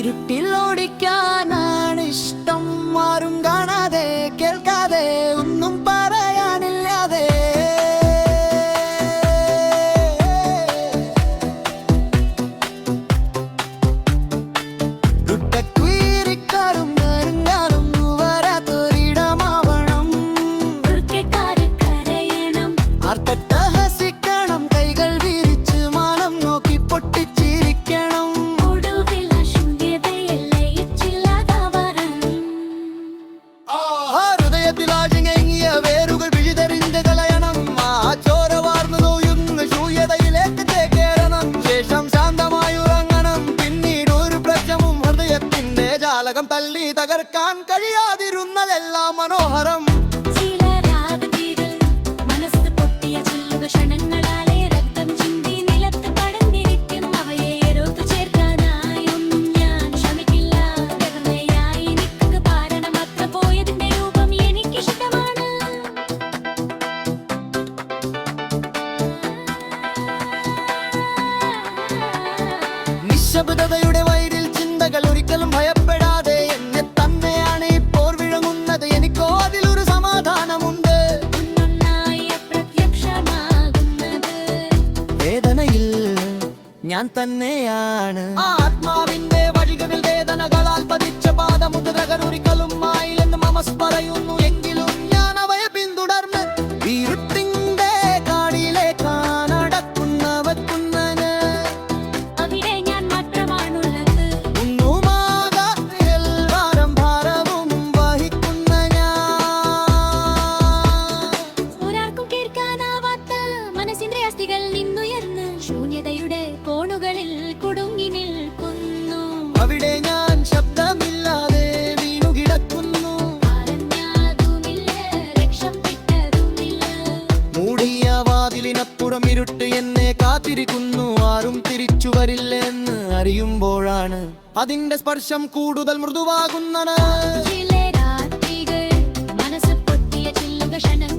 ഇരുട്ടിലോടിക്കാനാണ് ഇഷ്ടം മാറും തകർക്കാൻ കഴിയാതിരുന്നതെല്ലാം മനോഹരം. ചില ഞാൻ തന്നെയാണ്. ആത്മാവിന്റെ വഴികളിൽ വേദനകളാൽ പതിച്ച ആയില്ലെന്ന് മമസ് പറയുന്നു. എങ്കിലും ഞാൻ അവയെ പിന്തുടർന്ന് അവിടെ ഞാൻ മാത്രമാണുള്ളത്. ഭാരവും വഹിക്കുന്ന ഞാൻ ഒരാൾക്കും കേൾക്കാനാവാത്ത മനസ്സിന്റെ അസ്ഥികൾ നിന്നുയർന്ന് ശൂന്യതയുടെ കോണുകളിൽ കുടുങ്ങി നിൽക്കുന്നു. അവിടെ ഞാൻ ശബ്ദമില്ലാതെ വീണു കിടക്കുന്നു മൂടിയ വാതിലിനപ്പുറം ഇരുട്ട് എന്നെ കാത്തിരിക്കുന്നു. ആരും തിരിച്ചു വരില്ലെന്ന് അറിയുമ്പോഴാണ് അതിന്റെ സ്പർശം കൂടുതൽ മൃദുവാകുന്ന ചില രാത്രികൾ മനസ്സ് പൊട്ടിയ ചില്ലുക ക്ഷണം